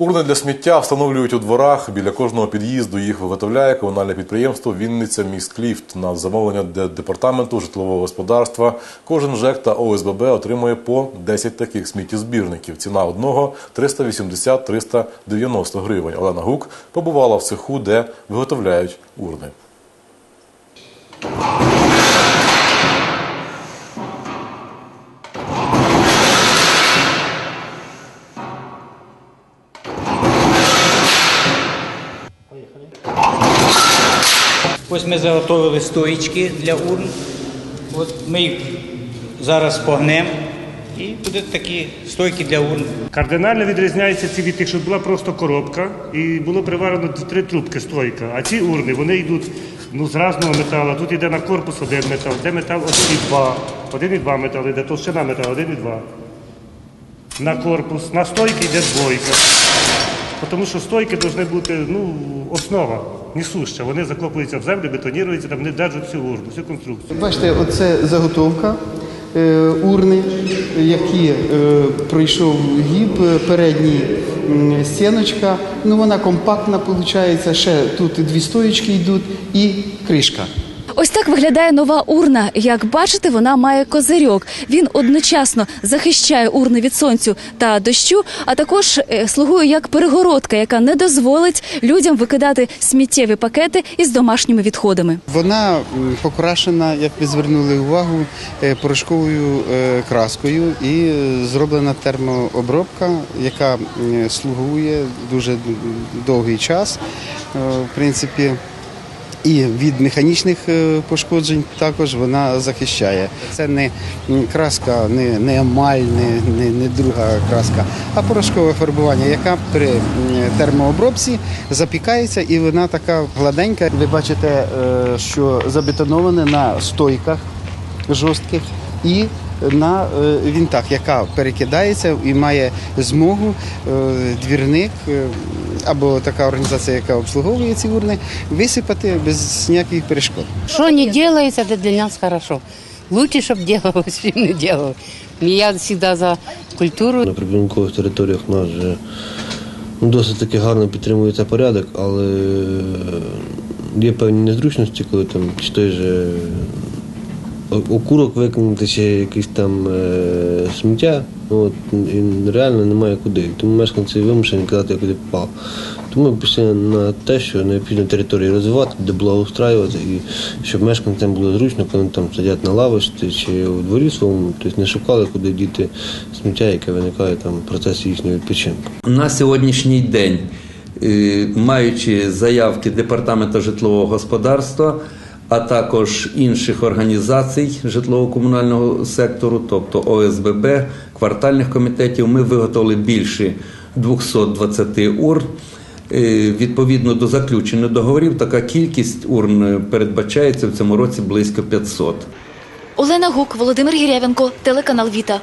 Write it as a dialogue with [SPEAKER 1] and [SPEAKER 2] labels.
[SPEAKER 1] Урни для сміття встановлюють у дворах. Біля кожного під'їзду їх виготовляє комунальне підприємство Вінниця міськліфт на замовлення департаменту житлового господарства. Кожен ЖЕК та ОСББ отримує по 10 таких сміттєзбірників. Ціна одного 380-390 гривень. Олена Гук побувала в цеху, де виготовляють урни.
[SPEAKER 2] Ось ми заготовили стоїчки для урн. От ми їх зараз погнемо і будуть такі стойки для урн.
[SPEAKER 3] Кардинально відрізняється ці від тих, що була просто коробка і було приварено три трубки стойка. А ці урни вони йдуть ну, з різного металу. Тут йде на корпус один метал, де метал один і два. Один і два метали, де товщина металу, один і два. На корпус, на стойки йде двойка. Тому що стойки повинні бути ну, основа, несуща. Вони закопуються в землю, бетоніруються, там не держать всю урну, всю конструкцію.
[SPEAKER 4] Бачите, оце заготовка е, урни, які е, пройшов гіб, е, передній стіночка. Ну вона компактна, виходить. Ще тут дві стоїчки йдуть і кришка.
[SPEAKER 5] Ось так виглядає нова урна. Як бачите, вона має козирьок. Він одночасно захищає урни від сонцю та дощу, а також е, слугує як перегородка, яка не дозволить людям викидати сміттєві пакети із домашніми відходами.
[SPEAKER 4] Вона м, покрашена, як ви звернули увагу, е, порошковою е, краскою і е, зроблена термообробка, яка слугує дуже довгий час. Е, В принципі, і від механічних е, пошкоджень також вона захищає. Це не краска, не, не емаль, не, не, не друга краска, а порошкове фарбування, яка при термообробці запікається і вона така гладенька. Ви бачите, е, що забетоноване на стойках жорстких і на е, вінтах, яка перекидається і має змогу е, двірник е, або така організація, яка обслуговує ці урни, висипати без ніяких перешкод.
[SPEAKER 6] Что не делается, это для нас хорошо. Лучше, чтобы делалось, чем не делалось. Я всегда за культуру.
[SPEAKER 7] На прибудинкових територіях у нас вже ну, досить таки гарно підтримується порядок, але є певні незручності, коли там чи той же окурок викинути, чи якийсь там е, сміття, ну, от, і реально немає куди. Тому мешканці вимушені казати, куди попав. Тому ми пішли на те, що необхідно території розвивати, де благоустраювати, і щоб мешканцям було зручно, коли вони там сидять на лавочці чи у дворі своєму, тобто не шукали, куди діти сміття, яке виникає там в процесі їхнього відпочинку.
[SPEAKER 8] На сьогоднішній день, е, маючи заявки Департаменту житлового господарства, а також інших організацій житлово-комунального сектору, тобто ОСББ, квартальних комітетів, ми виготовили більше 220 урн. Е, Відповідно до заключених договорів, така кількість урн передбачається в цьому році близько 500.
[SPEAKER 5] Олена Гук, Володимир Гірявенко, телеканал Віта.